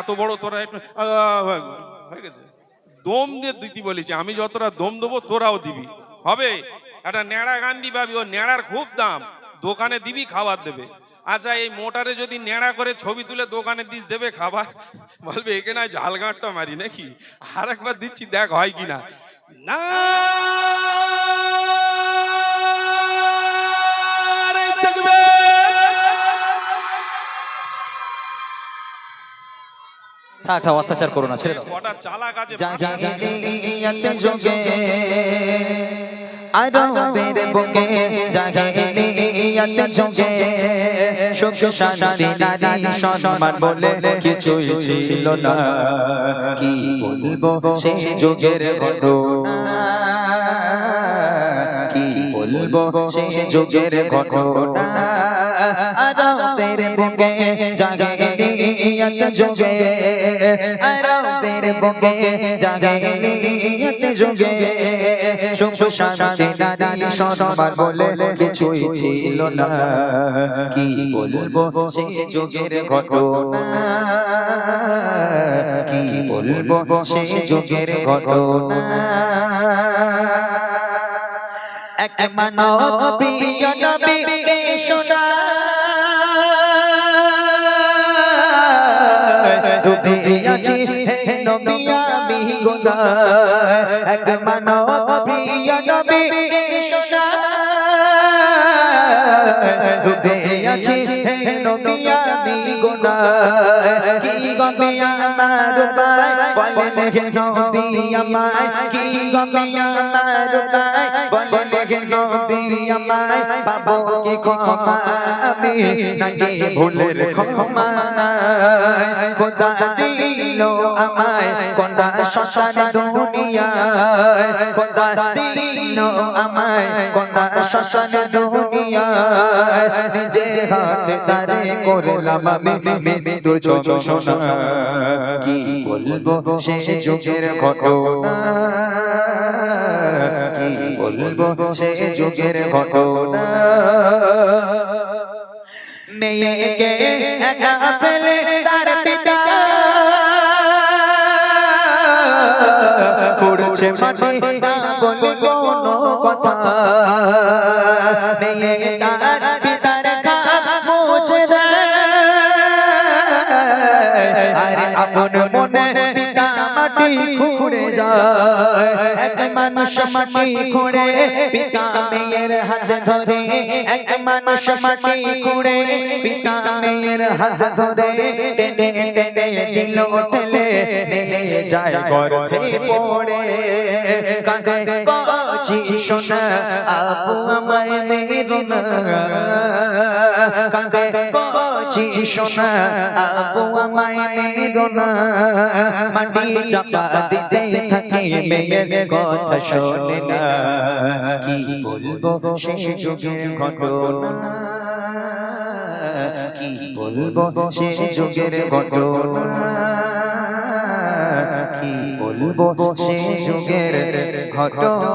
এত বড় তোরা হয়ে গেছে। দম দিয়ে দিতে বলেছি, আমি যতটা দম দেবো তোরাও দিবি। হবে? একটা ন্যাড়া গান্ধি পাবি ও ন্যাড়ার খুব দাম। দোকানে দিবি, খাবার দেবে। আচ্ছা এই মোটারে যদি ন্যাড়া করে ছবি তুলে দোকানে দিস, দেবে খাবার? বলবে, একে না ঝাল মারি নাকি? আর একবার দিচ্ছি, দেখ হয় কিনা। না! থাক থাক অত্যাচার করো না ছেড়ে দাও। কটা চালাক আছে জাহিলিয়াত যুগে। আরবের বুকে জাহিলিয়াত যুগে। সুখ শান্তি নারী সম্মান বলে কিছুই ছিল না। কি বলব? সেই যুগের ঘটনা কি বলব? সেই যুগের ঘটনা আরবের বুকে জাহিলিয়াত যুগে আরবের বুকে জাহিলিয়াত যুগে সুখ শান্তি নারী সম্মান বলে কিছুই ছিল না কি বলব সেই যুগের ঘটনা কি বলব সেই যুগের ঘটনা এক মানবী নবী ডুবে আছি হে নবী আমি গুনাহ এক মানবী নবী শোনা ডুবে আছি হে নবী আমি গুনাহ কি গমে আমার পায় বলেন হে নবী আমায় কি গমে আমার পায় ভুলের ক্ষমা দিল আমায় কোনটা শ্মশান দুনিয়ায়। খোদা দিল আমায় কোনটা শ্মশান দুনিয়ায়। নিজে হাত তারে করলাম আমি মৃত্যুর যন্ত্রণা। কি বলব সে যুগের ঘটনা? কি বলব সে যুগের ঘটনা? মেয়েকে একা ফেলে করছে মাটি না বলে কোনো কথা মেয়ে তার আরে আপন মনে পিতা মাটি খুঁড়ে যায়। এক মানুষ মাটি খুঁড়ে পিতা মেয়ের হাত ধরে। এক মানুষ মাটি খুঁড়ে পিতা মেয়ের হাত ধরে। টেনে টেনে দিল ঠেলে নেলে যায় গর্ভে পড়ে। কাঁদে কচি সোনা আপু আমায় মেরো না। কাঁদে কচি সোনা আপু আমায় মেরো না মাটি চাপা দিতে থাকে মেয়ের কথা শোনে না। কি বলব সে যুগের ঘটনা? কি বলব সে যুগের ঘটনা? কি বলব সে যুগের ঘটনা?